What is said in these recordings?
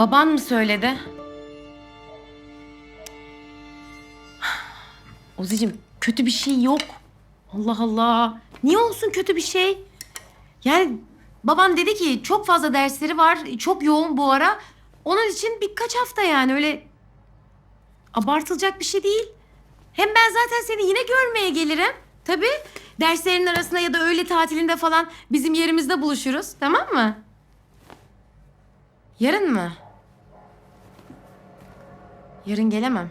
Baban mı söyledi? Ozi'cim kötü bir şey yok. Allah Allah. Niye olsun kötü bir şey? Yani baban dedi ki çok fazla dersleri var. Çok yoğun bu ara. Onun için birkaç hafta yani öyle abartılacak bir şey değil. Hem ben zaten seni yine görmeye gelirim. Tabii. Derslerin arasında ya da öğle tatilinde falan bizim yerimizde buluşuruz. Tamam mı? Yarın mı? Yarın gelemem.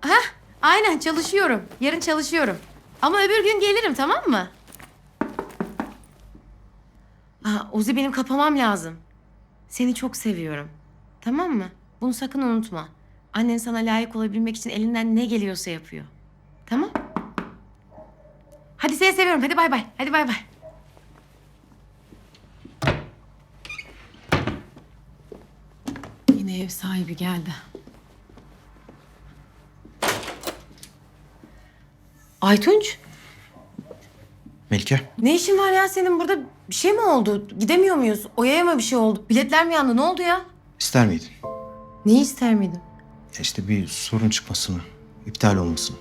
Hah, aynen çalışıyorum. Yarın çalışıyorum. Ama öbür gün gelirim tamam mı? Aa, Ozi benim kapamam lazım. Seni çok seviyorum. Tamam mı? Bunu sakın unutma. Annen sana layık olabilmek için elinden ne geliyorsa yapıyor. Tamam? Hadi seni seviyorum. Hadi bay bay. Hadi bay bay. Yine ev sahibi geldi. Aytunç, Melike. ne işin var ya senin burada? Bir şey mi oldu? Gidemiyor muyuz? Oya'ya mı bir şey oldu? Biletler mi yandı? Ne oldu ya? ister miydin? Neyi ister miydin? Ya işte bir sorun çıkmasını, iptal olmasını.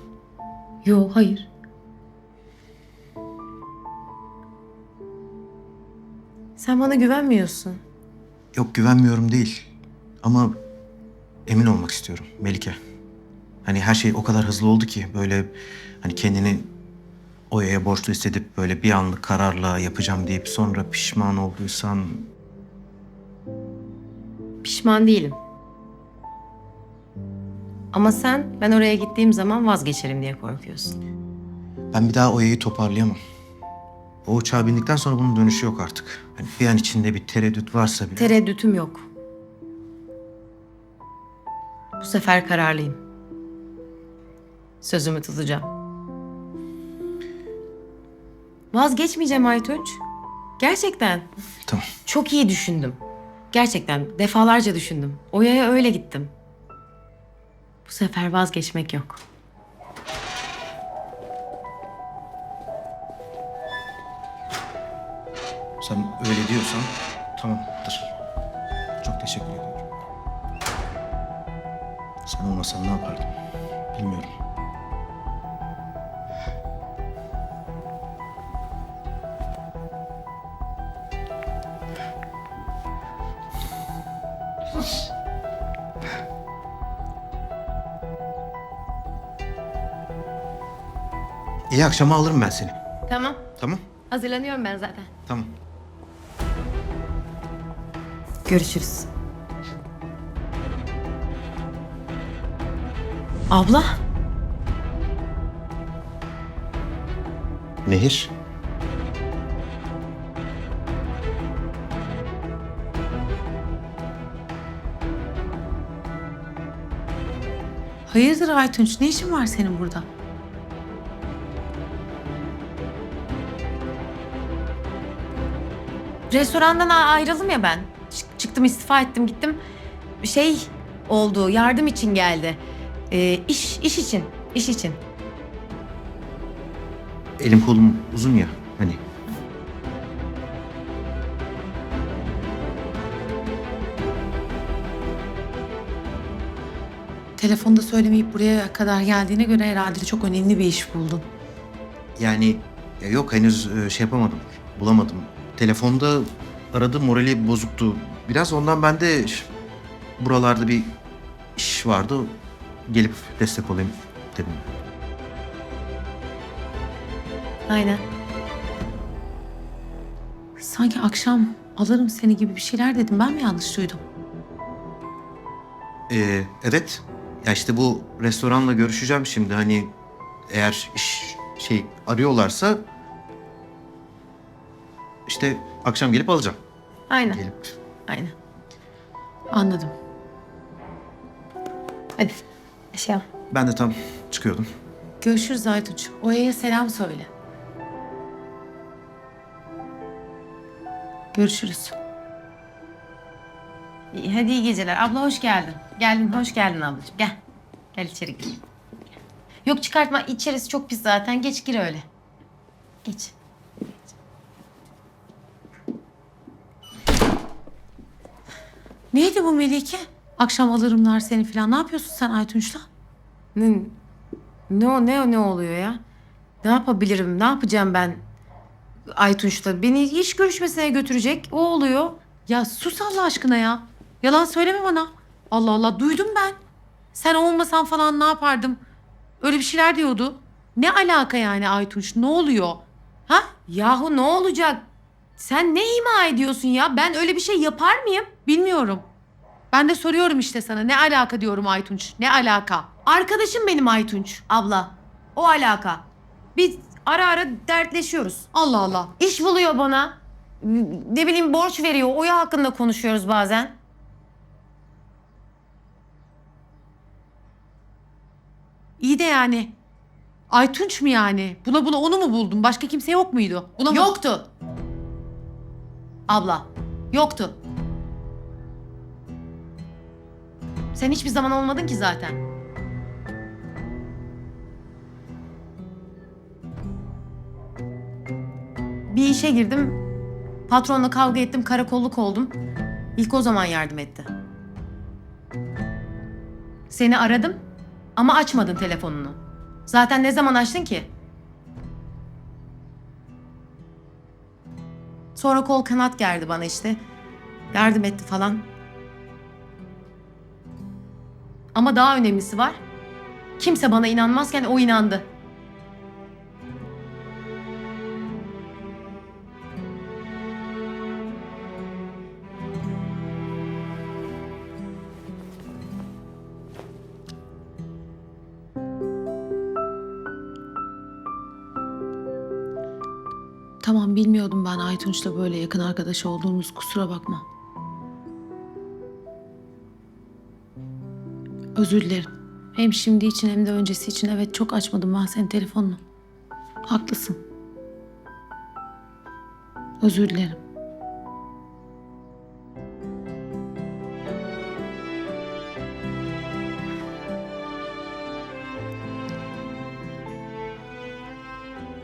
Yo, hayır. Sen bana güvenmiyorsun. Yok güvenmiyorum değil. Ama emin olmak istiyorum Melike. Hani her şey o kadar hızlı oldu ki böyle hani kendini Oya'ya borçlu hissedip böyle bir anlık kararla yapacağım deyip sonra pişman olduysan Pişman değilim. Ama sen ben oraya gittiğim zaman vazgeçerim diye korkuyorsun. ben bir daha Oya'yı toparlayamam. O uçağa bindikten sonra bunun dönüşü yok artık. Hani bir an içinde bir tereddüt varsa bile. Tereddütüm yok. Bu sefer kararlıyım. Sözümü tutacağım. Vazgeçmeyeceğim Aytunç. Gerçekten. tamam. Çok iyi düşündüm. Gerçekten defalarca düşündüm. Oya'ya öyle gittim. Bu sefer vazgeçmek yok. Sen öyle diyorsan tamamdır. Çok teşekkür ediyorum. Sen olmasan ne yapardım bilmiyorum. İyi akşama alırım ben seni. Tamam. Tamam? Hazırlanıyorum ben zaten. Tamam. Görüşürüz. Abla. Nehir. Hayırdır Aytunç? Ne işin var senin burada? Restorandan ayrıldım ya ben. Çık- çıktım istifa ettim gittim. Şey oldu yardım için geldi. Ee, iş, iş için. iş için. Elim kolum uzun ya hani. Telefonda söylemeyip buraya kadar geldiğine göre herhalde çok önemli bir iş buldun. Yani ya yok henüz e, şey yapamadım. Bulamadım. Telefonda aradı morali bozuktu. Biraz ondan ben de ş- buralarda bir iş vardı. Gelip destek olayım dedim. Aynen. Sanki akşam alırım seni gibi bir şeyler dedim. Ben mi yanlış duydum? Ee, evet. Ya işte bu restoranla görüşeceğim şimdi. Hani eğer iş şey arıyorlarsa işte akşam gelip alacağım. Aynen. Gelip Aynen. Anladım. Hadi. Şey yap. ben de tam çıkıyordum. Görüşürüz Aytunç. Oya'ya selam söyle. Görüşürüz. İyi, Hadi iyi geceler. Abla hoş geldin. Geldin, hoş geldin ablacığım. Gel. Gel içeri gir. Yok çıkartma. İçerisi çok pis zaten. Geç gir öyle. Geç. Neydi bu Melike? Akşam alırımlar seni falan. Ne yapıyorsun sen Aytunç'la? Ne, ne, o- ne, ne oluyor ya? Ne yapabilirim? Ne yapacağım ben Aytunç'la? Beni iş görüşmesine götürecek. O oluyor. Ya sus Allah aşkına ya. Yalan söyleme bana. Allah Allah duydum ben. Sen olmasan falan ne yapardım? Öyle bir şeyler diyordu. Ne alaka yani Aytunç? Ne oluyor? Ha? Yahu ne olacak? Sen ne ima ediyorsun ya? Ben öyle bir şey yapar mıyım? Bilmiyorum. Ben de soruyorum işte sana. Ne alaka diyorum Aytunç? Ne alaka? Arkadaşım benim Aytunç abla. O alaka. Biz ara ara dertleşiyoruz. Allah Allah. İş buluyor bana. Ne bileyim borç veriyor. Oya hakkında konuşuyoruz bazen. İyi de yani. Aytunç mu yani? Buna buna onu mu buldun? Başka kimse yok muydu? Buna Yoktu. Abla, yoktu. Sen hiçbir zaman olmadın ki zaten. Bir işe girdim. Patronla kavga ettim, karakolluk oldum. İlk o zaman yardım etti. Seni aradım ama açmadın telefonunu. Zaten ne zaman açtın ki? Sonra kol kanat gerdi bana işte. Yardım etti falan. Ama daha önemlisi var. Kimse bana inanmazken o inandı. Tamam bilmiyordum ben Aytunç'la böyle yakın arkadaş olduğumuz kusura bakma. Özür dilerim. Hem şimdi için hem de öncesi için evet çok açmadım ben senin telefonunu. Haklısın. Özür dilerim.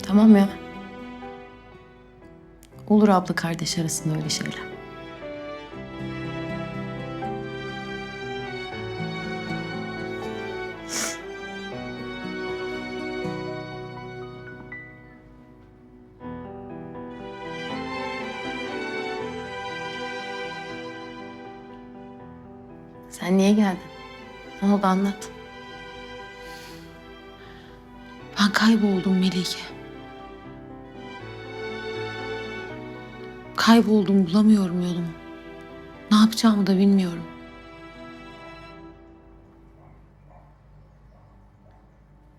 Tamam ya. Olur abla kardeş arasında öyle şeyler. Sen niye geldin? Ne oldu anlat. Ben kayboldum Melike. Kayboldum bulamıyorum yolumu. Ne yapacağımı da bilmiyorum.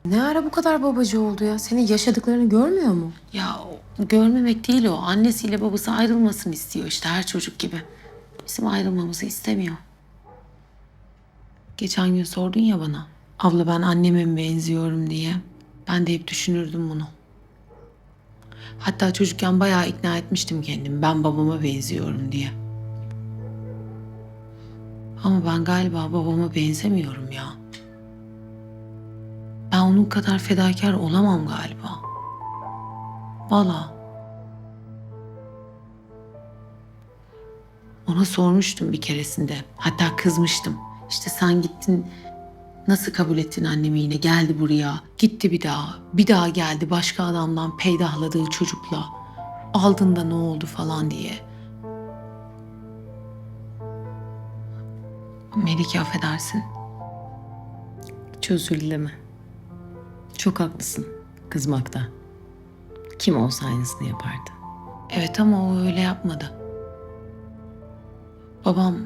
Ne ara bu kadar babacı oldu ya? Senin yaşadıklarını görmüyor mu? Ya o görmemek değil o. Annesiyle babası ayrılmasın istiyor işte her çocuk gibi. Bizim ayrılmamızı istemiyor. Geçen gün sordun ya bana. Abla ben anneme mi benziyorum diye. Ben de hep düşünürdüm bunu. Hatta çocukken bayağı ikna etmiştim kendimi. Ben babama benziyorum diye. Ama ben galiba babama benzemiyorum ya. Ben onun kadar fedakar olamam galiba. Valla. Ona sormuştum bir keresinde. Hatta kızmıştım. İşte sen gittin nasıl kabul ettin annemi yine geldi buraya. Gitti bir daha. Bir daha geldi başka adamdan peydahladığı çocukla. Aldın da ne oldu falan diye. Melike affedersin. Hiç özür dileme. Çok haklısın kızmakta. Kim olsa aynısını yapardı. Evet ama o öyle yapmadı. Babam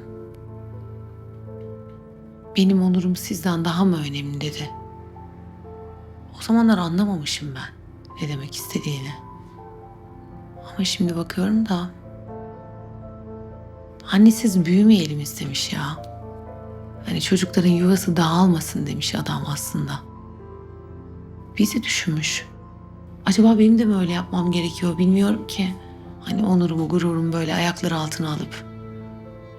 benim onurum sizden daha mı önemli dedi. O zamanlar anlamamışım ben ne demek istediğini. Ama şimdi bakıyorum da annesiz büyümeyelim istemiş ya. Hani çocukların yuvası dağılmasın demiş adam aslında. Bizi düşünmüş. Acaba benim de mi öyle yapmam gerekiyor bilmiyorum ki. Hani onurumu, gururumu böyle ayakları altına alıp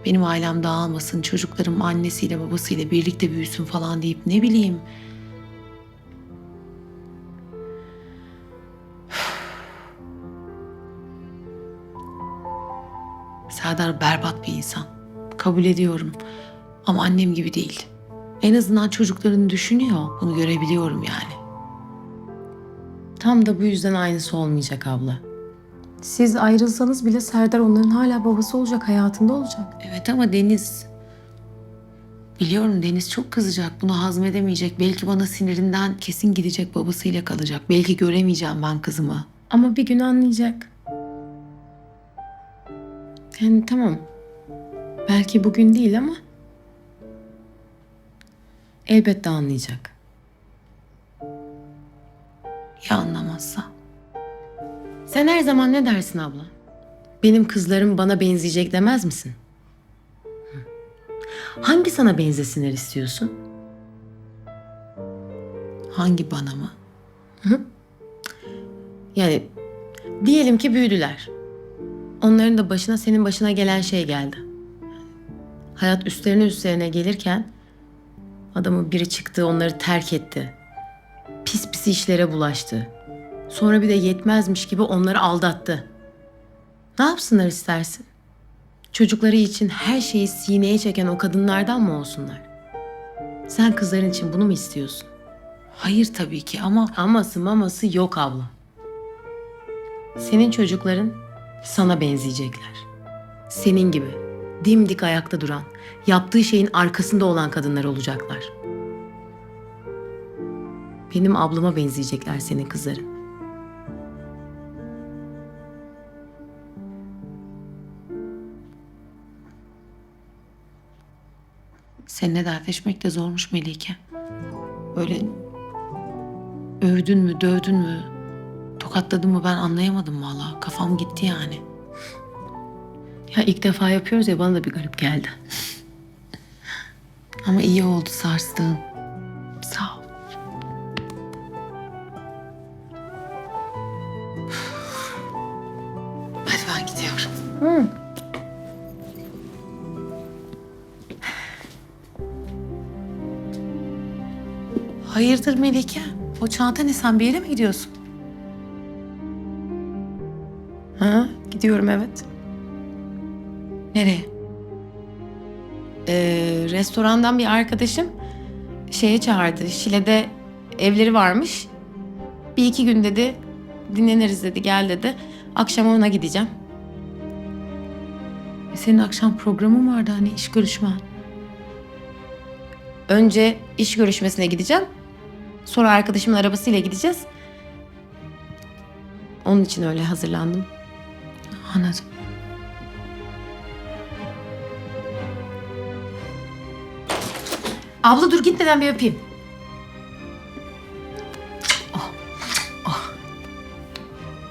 benim ailem dağılmasın, çocuklarım annesiyle babasıyla birlikte büyüsün falan deyip ne bileyim. Serdar berbat bir insan. Kabul ediyorum. Ama annem gibi değil. En azından çocuklarını düşünüyor. Bunu görebiliyorum yani. Tam da bu yüzden aynısı olmayacak abla. Siz ayrılsanız bile Serdar onların hala babası olacak, hayatında olacak. Evet ama Deniz... Biliyorum Deniz çok kızacak. Bunu hazmedemeyecek. Belki bana sinirinden kesin gidecek babasıyla kalacak. Belki göremeyeceğim ben kızımı. Ama bir gün anlayacak. Yani tamam. Belki bugün değil ama elbette anlayacak. Sen her zaman ne dersin abla? Benim kızlarım bana benzeyecek demez misin? Hangi sana benzesinler istiyorsun? Hangi bana mı? Yani diyelim ki büyüdüler. Onların da başına senin başına gelen şey geldi. Hayat üstlerine üstlerine gelirken adamın biri çıktı onları terk etti. Pis pis işlere bulaştı. Sonra bir de yetmezmiş gibi onları aldattı. Ne yapsınlar istersin? Çocukları için her şeyi sineye çeken o kadınlardan mı olsunlar? Sen kızların için bunu mu istiyorsun? Hayır tabii ki ama Aması maması yok abla. Senin çocukların sana benzeyecekler. Senin gibi dimdik ayakta duran, yaptığı şeyin arkasında olan kadınlar olacaklar. Benim ablama benzeyecekler senin kızların. Seninle dertleşmek de zormuş Melike. Böyle övdün mü, dövdün mü, tokatladın mı ben anlayamadım valla. Kafam gitti yani. Ya ilk defa yapıyoruz ya bana da bir garip geldi. Ama iyi oldu sarstığın. Hayırdır Melike? O çanta ne sen bir yere mi gidiyorsun? Ha, gidiyorum evet. Nereye? Ee, restorandan bir arkadaşım şeye çağırdı. Şile'de evleri varmış. Bir iki gün dedi dinleniriz dedi gel dedi. Akşam ona gideceğim. E senin akşam programın vardı hani iş görüşmen. Önce iş görüşmesine gideceğim. Sonra arkadaşımın arabasıyla gideceğiz. Onun için öyle hazırlandım. Anladım. Abla dur gitmeden bir öpeyim. Oh.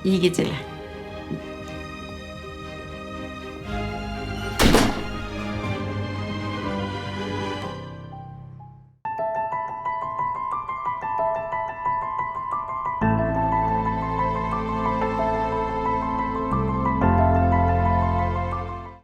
İyi geceler.